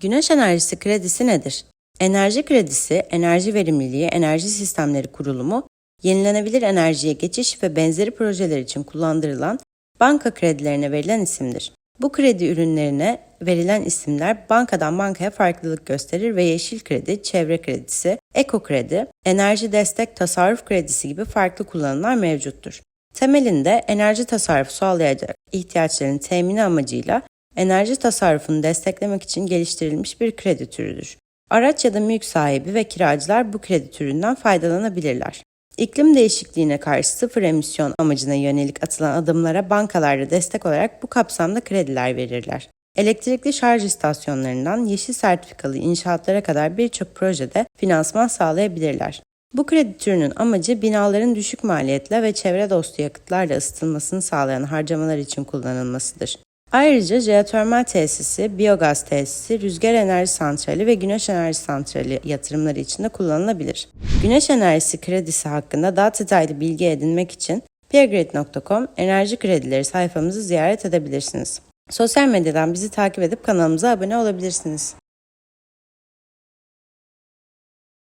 Güneş enerjisi kredisi nedir? Enerji kredisi, enerji verimliliği, enerji sistemleri kurulumu, yenilenebilir enerjiye geçiş ve benzeri projeler için kullandırılan banka kredilerine verilen isimdir. Bu kredi ürünlerine verilen isimler bankadan bankaya farklılık gösterir ve yeşil kredi, çevre kredisi, eko kredi, enerji destek tasarruf kredisi gibi farklı kullanımlar mevcuttur. Temelinde enerji tasarrufu sağlayacak ihtiyaçların temini amacıyla enerji tasarrufunu desteklemek için geliştirilmiş bir kredi türüdür. Araç ya da mülk sahibi ve kiracılar bu kredi türünden faydalanabilirler. İklim değişikliğine karşı sıfır emisyon amacına yönelik atılan adımlara bankalarda destek olarak bu kapsamda krediler verirler. Elektrikli şarj istasyonlarından yeşil sertifikalı inşaatlara kadar birçok projede finansman sağlayabilirler. Bu kredi türünün amacı binaların düşük maliyetle ve çevre dostu yakıtlarla ısıtılmasını sağlayan harcamalar için kullanılmasıdır. Ayrıca jeotermal tesisi, biyogaz tesisi, rüzgar enerji santrali ve güneş enerji santrali yatırımları için de kullanılabilir. Güneş enerjisi kredisi hakkında daha detaylı bilgi edinmek için peergrid.com enerji kredileri sayfamızı ziyaret edebilirsiniz. Sosyal medyadan bizi takip edip kanalımıza abone olabilirsiniz.